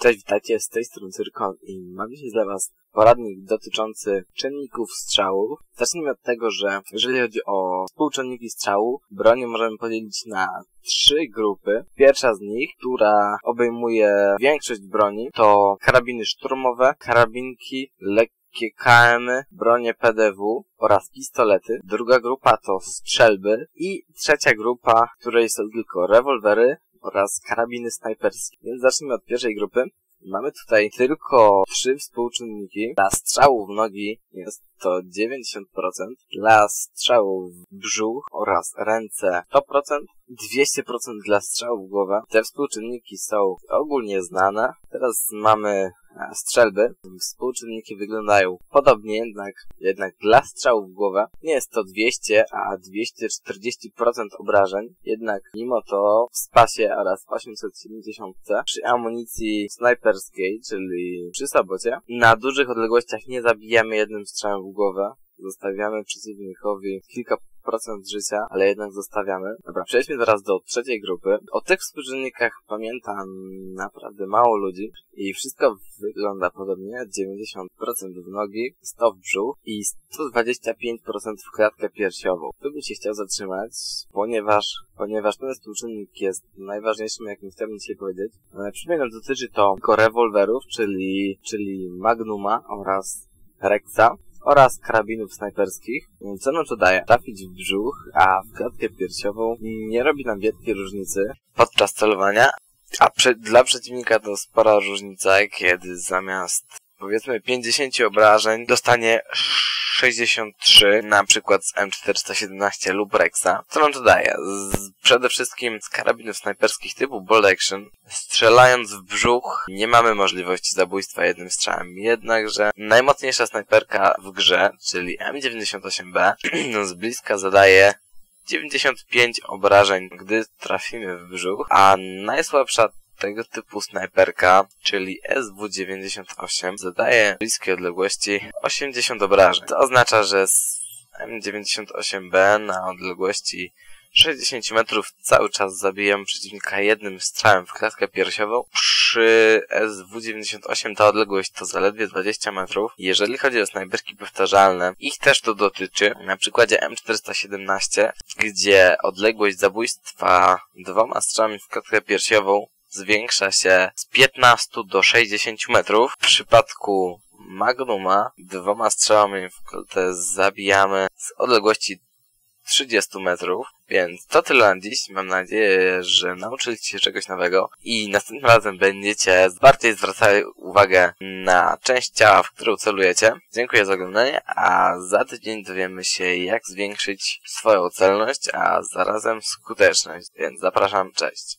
Cześć, witajcie, z tej strony Cyrkon i mam dzisiaj dla Was poradnik dotyczący czynników strzałów. Zacznijmy od tego, że jeżeli chodzi o współczynniki strzału, broni możemy podzielić na trzy grupy. Pierwsza z nich, która obejmuje większość broni, to karabiny szturmowe, karabinki, lekkie KM, bronie PDW oraz pistolety. Druga grupa to strzelby i trzecia grupa, której są tylko rewolwery, oraz karabiny snajperskie. Więc zacznijmy od pierwszej grupy. Mamy tutaj tylko trzy współczynniki. Dla strzału w nogi jest to 90%, dla strzału w brzuch oraz ręce 100%, 200% dla strzału w głowę. Te współczynniki są ogólnie znane. Teraz mamy strzelby. Współczynniki wyglądają podobnie, jednak, jednak dla strzału w głowę nie jest to 200, a 240% obrażeń. Jednak mimo to w spasie oraz 870 przy amunicji snajperskiej, czyli przy sabocie, na dużych odległościach nie zabijamy jednym strzałem w głowę. Zostawiamy przeciwnikowi kilka życia, ale jednak zostawiamy. Dobra, przejdźmy teraz do trzeciej grupy. O tych współczynnikach pamiętam naprawdę mało ludzi i wszystko wygląda podobnie. 90% w nogi, 100 w brzuch i 125% w klatkę piersiową. Tu bym się chciał zatrzymać, ponieważ, ponieważ ten współczynnik jest najważniejszym, jakim chciałbym dzisiaj powiedzieć. E, przypominam, dotyczy to tylko rewolwerów, czyli, czyli Magnuma oraz Rexa oraz karabinów snajperskich. Co nam to daje? Trafić w brzuch, a w klatkę piersiową nie robi nam wielkiej różnicy podczas celowania, a dla przeciwnika to spora różnica, kiedy zamiast powiedzmy 50 obrażeń dostanie 63, na przykład z M417 lub Rexa. Co nam to daje? Z, przede wszystkim z karabinów snajperskich typu Bolt Action, strzelając w brzuch, nie mamy możliwości zabójstwa jednym strzałem. Jednakże najmocniejsza snajperka w grze, czyli M98B, z bliska zadaje 95 obrażeń, gdy trafimy w brzuch, a najsłabsza tego typu snajperka, czyli SW-98, zadaje bliskie odległości 80 obrażeń. To oznacza, że z M98B na odległości 60 metrów cały czas zabijam przeciwnika jednym strzałem w klatkę piersiową. Przy SW-98 ta odległość to zaledwie 20 metrów. Jeżeli chodzi o snajperki powtarzalne, ich też to dotyczy. Na przykładzie M417, gdzie odległość zabójstwa dwoma strzałami w klatkę piersiową zwiększa się z 15 do 60 metrów. W przypadku Magnuma dwoma strzałami w koltę zabijamy z odległości 30 metrów. Więc to tyle na dziś. Mam nadzieję, że nauczyliście się czegoś nowego i następnym razem będziecie bardziej zwracali uwagę na część ciała, w którą celujecie. Dziękuję za oglądanie, a za tydzień dowiemy się jak zwiększyć swoją celność, a zarazem skuteczność. Więc zapraszam, cześć.